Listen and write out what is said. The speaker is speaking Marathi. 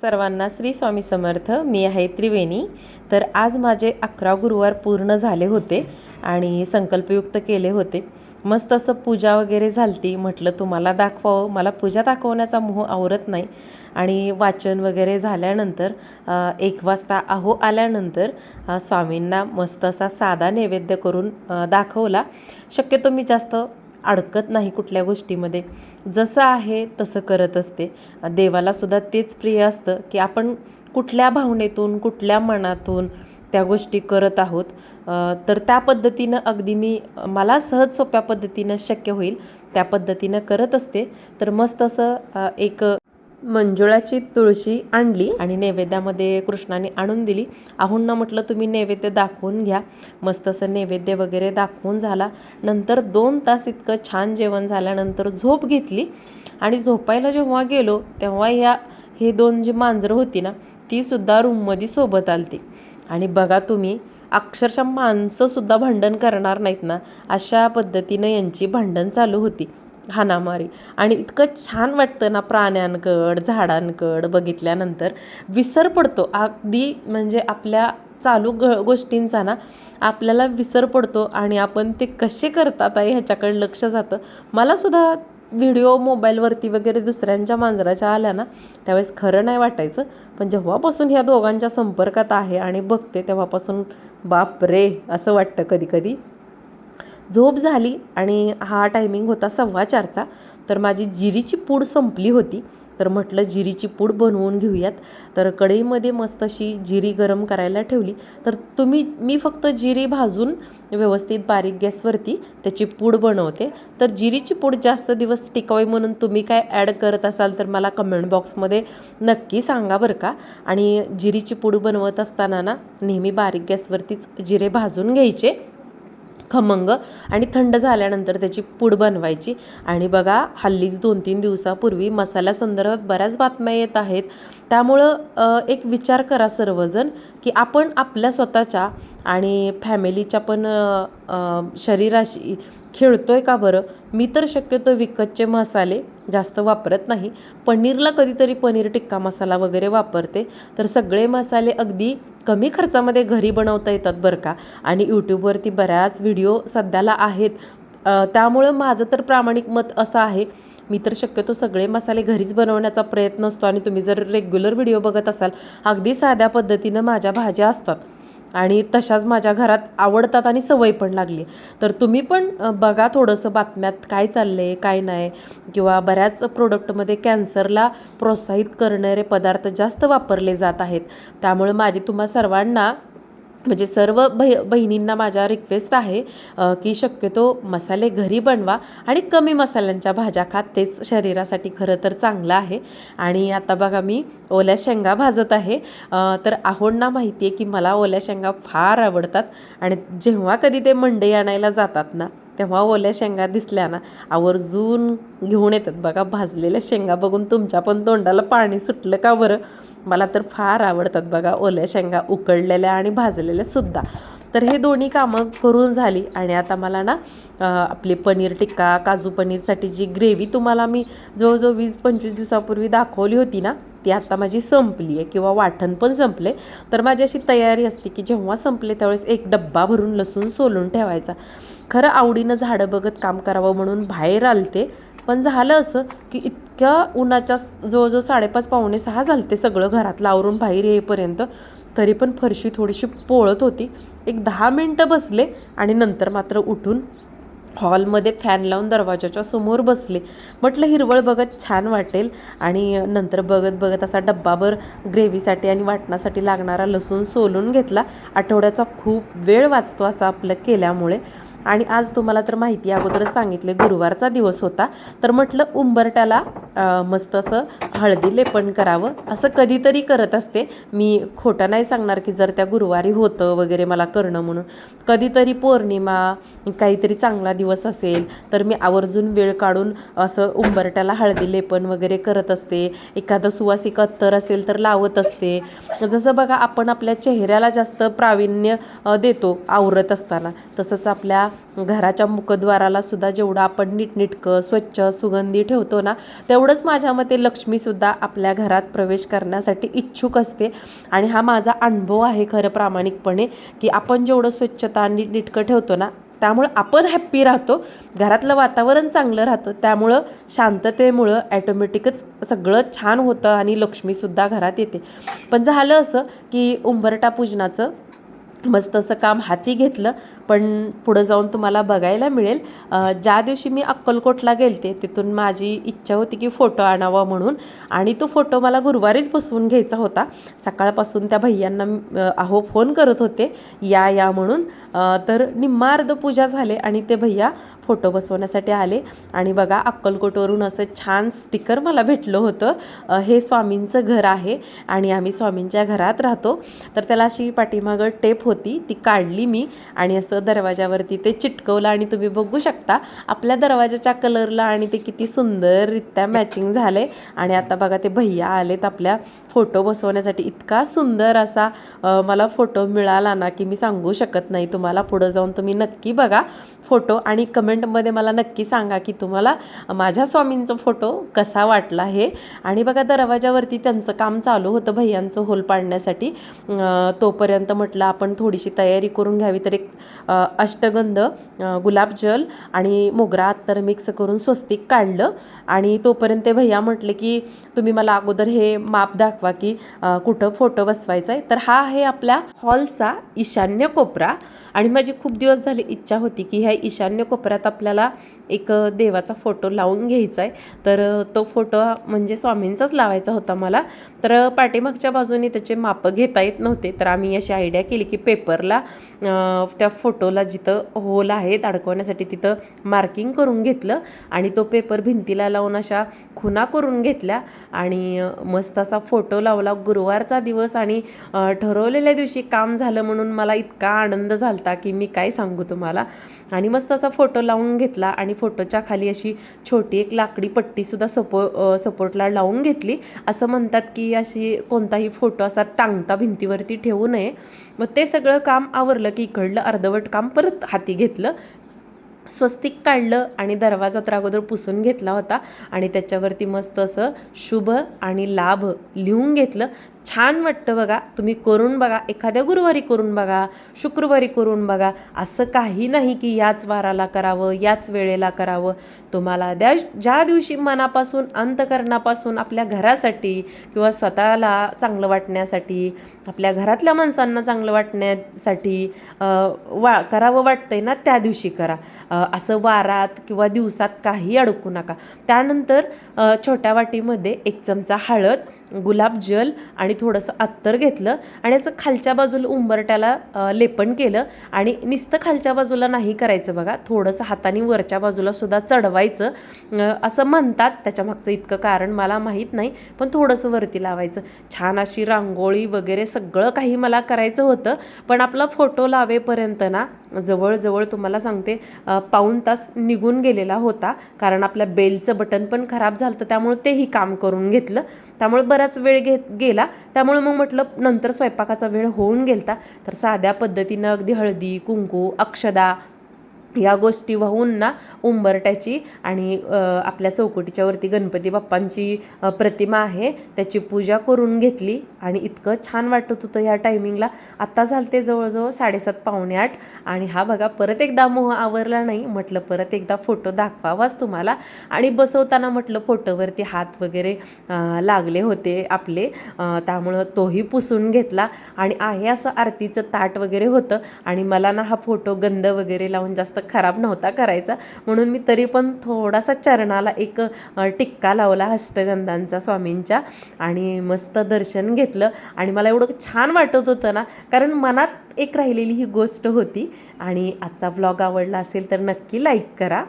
सर्वांना श्री स्वामी समर्थ मी आहे त्रिवेणी. तर आज माझे अकरा गुरुवार पूर्ण झाले होते आणि संकल्पयुक्त केले होते. मस्त असं पूजा वगैरे झालती म्हटलं तुम्हाला दाखवावं. मला पूजा दाखवण्याचा मोह आवरत नाही. आणि वाचन वगैरे झाल्यानंतर एक वाजता अहो आल्यानंतर स्वामींना मस्त असा साधा नैवेद्य करून दाखवला. शक्यतो मी जास्त अडकत नाही कुठल्या गोष्टीमध्ये. जसं आहे तसं करत असते. देवालासुद्धा तेच प्रिय असतं की आपण कुठल्या भावनेतून कुठल्या मनातून त्या गोष्टी करत आहोत. तर त्या पद्धतीनं अगदी मी मला सहज सोप्या पद्धतीनं शक्य होईल त्या पद्धतीनं करत असते. तर मस्त असं एक मंजुळाची तुळशी आणली आणि नैवेद्यामध्ये कृष्णाने आणून दिली. आहुंना म्हटलं तुम्ही नैवेद्य दाखवून घ्या. मस्त असं नैवेद्य वगैरे दाखवून झाला. नंतर दोन तास इतकं छान जेवण झाल्यानंतर झोप घेतली. आणि झोपायला जेव्हा गेलो तेव्हा ह्या हे दोन जी मांजरं होती ना ती सुद्धा रूममध्ये सोबत आलती. आणि बघा तुम्ही अक्षरशः माणसंसुद्धा भांडण करणार नाहीत ना अशा पद्धतीनं यांची भांडण चालू होती. हाणामारी. आणि इतकं छान वाटतं ना प्राण्यांकड झाडांकड बघितल्यानंतर. विसर पडतो. अगदी म्हणजे आपल्या चालू ग गोष्टींचा ना आपल्याला विसर पडतो आणि आपण ते कसे करतात आहे ह्याच्याकडे लक्ष जातं. मलासुद्धा व्हिडिओ मोबाईलवरती वगैरे दुसऱ्यांच्या मांजराच्या आल्या ना त्यावेळेस खरं नाही वाटायचं. पण जेव्हापासून ह्या दोघांच्या संपर्कात आहे आणि बघते तेव्हापासून बाप रे असं वाटतं कधी कधी झोप झाली आणि हा टायमिंग होता सव्वा चारचा तर माझी जिरीची पूड संपली होती. तर म्हटलं जिरीची पूड बनवून घेऊयात. तर कढईमध्ये मस्त अशी जिरी गरम करायला ठेवली. तर तुम्ही मी फक्त जिरी भाजून व्यवस्थित बारीक गॅसवरती त्याची पूड बनवते. तर जिरीची पूड जास्त दिवस टिकावी म्हणून तुम्ही काय ॲड करत असाल तर मला कमेंट बॉक्समध्ये नक्की सांगा बरं का. आणि जिरीची पूड बनवत असताना ना नेहमी बारीक गॅसवरतीच जिरे भाजून घ्यायचे. खमंग आणि थंड झाल्यानंतर त्याची पूड बनवायची. आणि बघा हल्लीच दोन तीन दिवसापूर्वी मसाल्या संदर्भात बऱ्याच बातम्या येत आहेत. त्यामुळं एक विचार करा सर्वजण की आपण आपल्या स्वतःच्या आणि फॅमिलीच्या पण शरीराशी खेळतो आहे का बरं? मी तर शक्यतो विकतचे मसाले जास्त वापरत नाही. पनीरला कधीतरी पनीर टिक्का मसाला वगैरे वापरते. तर सगळे मसाले अगदी कमी खर्चामध्ये घरी बनवता येतात बरं का? आणि यूट्यूबवरती बऱ्याच व्हिडिओ सध्याला आहेत. त्यामुळं माझं तर प्रामाणिक मत असं आहे. मी तर शक्यतो सगळे मसाले घरीच बनवण्याचा प्रयत्न असतो आणि तुम्ही जर रेग्युलर व्हिडिओ बघत असाल अगदी साध्या पद्धतीनं माझ्या भाज्या असतात. आणि तशाच माझ्या घरात आवडतात आणि सवय पण लागली. तर तुम्ही पण बघा थोडंसं बातम्यात काय चाललं आहे काय नाही. किंवा बऱ्याच प्रोडक्टमध्ये कॅन्सरला प्रोत्साहित करणारे पदार्थ जास्त वापरले जात आहेत. त्यामुळे माझी तुम्हा सर्वांना म्हणजे सर्व बहि बहिणींना माझ्या रिक्वेस्ट आहे की शक्यतो मसाले घरी बनवा आणि कमी मसाल्यांच्या भाज्या खात तेच शरीरासाठी खरं तर चांगलं आहे. आणि आता बघा मी ओल्या शेंगा भाजत आहे. तर आहोंना माहिती आहे की मला ओल्या शेंगा फार आवडतात आणि जेव्हा कधी ते मंडई आणायला जातात ना तेव्हा ओल्या शेंगा दिसल्या ना आवर्जून घेऊन येतात. बघा भाजलेल्या शेंगा बघून तुमच्या पण तोंडाला पाणी सुटलं का बरं? मला तर फार आवडतात बघा ओल्या शेंगा उकडलेल्या आणि भाजलेल्या सुद्धा. तर हे दोन्ही कामं करून झाली आणि आता मला ना आपली पनीर टिक्का काजू पनीरसाठी जी ग्रेव्ही तुम्हाला मी जवळजवळ वीस पंचवीस दिवसापूर्वी दाखवली होती ना ती आता माझी संपली आहे किंवा वाटण पण संपले तर माझी अशी तयारी असते की जेव्हा संपले त्यावेळेस एक डब्बा भरून लसूण सोलून ठेवायचा. खरं आवडीनं झाडं बघत काम करावं म्हणून बाहेर आलते पण झालं असं की इतक्या उन्हाच्या जवळजवळ साडेपाच पावणे सहा झालते सगळं घरातलं आवरून बाहेर येईपर्यंत तरी पण फरशी थोडीशी पोळत होती. एक दहा मिनटं बसले आणि नंतर मात्र उठून हॉलमध्ये फॅन लावून दरवाजाच्या समोर बसले. म्हटलं हिरवळ बघत छान वाटेल आणि नंतर बघत बघत असा डब्बाभर ग्रेव्हीसाठी आणि वाटणासाठी लागणारा लसूण सोलून घेतला. आठवड्याचा खूप वेळ वाचतो असा आपलं केल्यामुळे. आणि आज तुम्हाला तर माहिती अगोदरच सांगितले गुरुवारचा दिवस होता. तर म्हटलं उंबरट्याला मस्त असं हळदी लेपण करावं. असं कधीतरी करत असते. मी खोटं नाही सांगणार की जर त्या गुरुवारी होतं वगैरे मला करणं म्हणून. कधीतरी पौर्णिमा काहीतरी चांगला दिवस असेल तर मी आवर्जून वेळ काढून असं उंबरट्याला हळदी लेपण वगैरे करत असते. एखादं सुवासिक अत्तर असेल तर लावत असते. जसं बघा आपण आपल्या चेहऱ्याला जास्त प्रावीण्य देतो आवरत असताना. तसंच आपल्या घराच्या मुखद्वाराला सुद्धा जेवढं आपण नीटनिटकं स्वच्छ सुगंधी ठेवतो ना तेवढंच माझ्या मते लक्ष्मीसुद्धा आपल्या घरात प्रवेश करण्यासाठी इच्छुक असते. आणि हा माझा अनुभव आहे खरं प्रामाणिकपणे की आपण जेवढं स्वच्छता नीटनिटकं ठेवतो ना त्यामुळं आपण हॅप्पी राहतो घरातलं वातावरण चांगलं राहतं त्यामुळं शांततेमुळं ॲटोमॅटिकच सगळं छान होतं आणि लक्ष्मीसुद्धा घरात येते. पण झालं असं की उंबरटा पूजनाचं मस्त असं काम हाती घेतलं पण पुढं जाऊन तुम्हाला बघायला मिळेल. ज्या दिवशी मी अक्कलकोटला गेलते तिथून माझी इच्छा होती की फोटो आणावा म्हणून. आणि तो फोटो मला गुरुवारीच बसवून घ्यायचा होता. सकाळपासून त्या भैयांना अहो फोन करत होते या या म्हणून. तर निम्मा अर्ध पूजा झाले आणि ते भैया फोटो बसवण्यासाठी आले. आणि बघा अक्कलकोटवरून असं छान स्टिकर मला भेटलं होतं. हे स्वामींचं घर आहे आणि आम्ही स्वामींच्या घरात राहतो. तर त्याला अशी पाठीमागं टेप होती. ती काढली मी आणि असं दरवाजावरती ते चिटकवलं आणि तुम्ही बघू शकता आपल्या दरवाजाच्या कलरला आणि ते किती सुंदररित्या मॅचिंग झाले आणि आता बघा ते भैया आलेत आपल्या. फोटो बसवण्यासाठी इतका सुंदर असा मला फोटो मिळाला ना की मी सांगू शकत नाही. तुम्हाला पुढं जाऊन तुम्ही नक्की बघा. फोटो आणि कमेंटमध्ये मला नक्की सांगा की तुम्हाला माझ्या स्वामींचा फोटो कसा वाटला हे आणि बघा दरवाजावरती त्यांचं काम चालू होतं भैयांचं होल पाडण्यासाठी. तोपर्यंत म्हटलं आपण थोडीशी तयारी करून घ्यावी. तर एक अष्टगंध गुलाबजल आणि मोगरा अत्तर मिक्स करून स्वस्तिक काढलं. आणि तोपर्यंत ते भैया म्हटले की तुम्ही मला अगोदर हे माप दाखवा की कुठं फोटो बसवायचा आहे तर हा आहे आपल्या हॉलचा ईशान्य कोपरा. आणि माझी खूप दिवस झाली इच्छा होती की ह्या ईशान्य कोपऱ्यात आपल्याला एक देवाचा फोटो लावून घ्यायचा आहे तर तो फोटो म्हणजे स्वामींचाच लावायचा होता मला. तर पाठीमागच्या बाजूने त्याचे मापं घेता येत नव्हते. तर आम्ही अशी आयडिया केली की पेपरला त्या फोटोला जिथं होल आहेत अडकवण्यासाठी तिथं मार्किंग करून घेतलं आणि तो पेपर भिंतीला लावून अशा खुना करून घेतल्या आणि मस्त असा फोटो लावला. गुरुवारचा दिवस आणि ठरवलेल्या दिवशी काम झालं म्हणून मला इतका आनंद झालता की मी काय सांगू तुम्हाला. आणि मस्त असा फोटो लावून घेतला आणि फोटोच्या खाली अशी छोटी एक लाकडी पट्टीसुद्धा सपो सपोर्टला लावून घेतली. असं म्हणतात की अशी कोणताही फोटो असा टांगता भिंतीवरती ठेवू नये. मग ते सगळं काम आवरलं की इकडलं अर्धवट काम परत हाती घेतलं. स्वस्तिक काढलं आणि दरवाजा तर अगोदर पुसून घेतला होता. आणि त्याच्यावरती मस्त असं शुभ आणि लाभ लिहून घेतलं. छान वाटतं बघा. तुम्ही करून बघा. एखाद्या गुरुवारी करून बघा शुक्रवारी करून बघा. असं काही नाही की याच वाराला करावं याच वेळेला करावं. तुम्हाला द्या ज्या दिवशी मनापासून अंतकरणापासून आपल्या घरासाठी किंवा स्वतःला चांगलं वाटण्यासाठी आपल्या घरातल्या माणसांना चांगलं वाटण्यासाठी वा करावं वाटतंय ना त्या दिवशी करा. असं वारात किंवा दिवसात काही अडकू नका. त्यानंतर छोट्या वाटीमध्ये एक चमचा हळद गुलाब जल आणि थोडंसं अत्तर घेतलं आणि असं खालच्या बाजूला उंबरट्याला लेपन केलं आणि नुसतं खालच्या बाजूला नाही करायचं बघा. थोडंसं हाताने वरच्या बाजूला सुद्धा चढवायचं. असं म्हणतात. त्याच्यामागचं इतकं कारण मला माहीत नाही पण थोडंसं वरती लावायचं. छान अशी रांगोळी वगैरे सगळं काही मला करायचं होतं पण आपला फोटो लावेपर्यंत ना जवळजवळ तुम्हाला सांगते पाऊण तास निघून गेलेला होता. कारण आपल्या बेलचं बटन पण खराब झालं होतं त्यामुळे तेही काम करून घेतलं. त्यामुळे बरं बराच वेळ घेत गेला त्यामुळे मग म्हटलं नंतर स्वयंपाकाचा वेळ होऊन गेलता. तर साध्या पद्धतीनं अगदी हळदी कुंकू अक्षदा या गोष्टी वाहून ना उंबरट्याची आणि आपल्या चौकटीच्या वरती गणपती बाप्पांची प्रतिमा आहे त्याची पूजा करून घेतली आणि इतकं छान वाटत होतं ह्या टायमिंगला आत्ता झालं ते जवळजवळ साडेसात पावणे आठ आणि हा बघा परत एकदा मोह आवरला नाही म्हटलं परत एकदा फोटो दाखवावाच तुम्हाला. आणि बसवताना म्हटलं फोटोवरती हात वगैरे लागले होते आपले त्यामुळं तोही पुसून घेतला. आणि आहे असं आरतीचं ताट वगैरे होतं आणि मला ना हा फोटो गंध वगैरे लावून जास्त खराब नव्हता करायचा. म्हणून मी तरी पण थोडासा चरणाला एक टिक्का लावला हस्तगंधांचा स्वामींच्या आणि मस्त दर्शन घेतलं. आणि मला एवढं छान वाटत होतं ना कारण मनात एक राहिलेली ही गोष्ट होती. आणि आजचा व्लॉग आवडला असेल तर नक्की लाईक करा.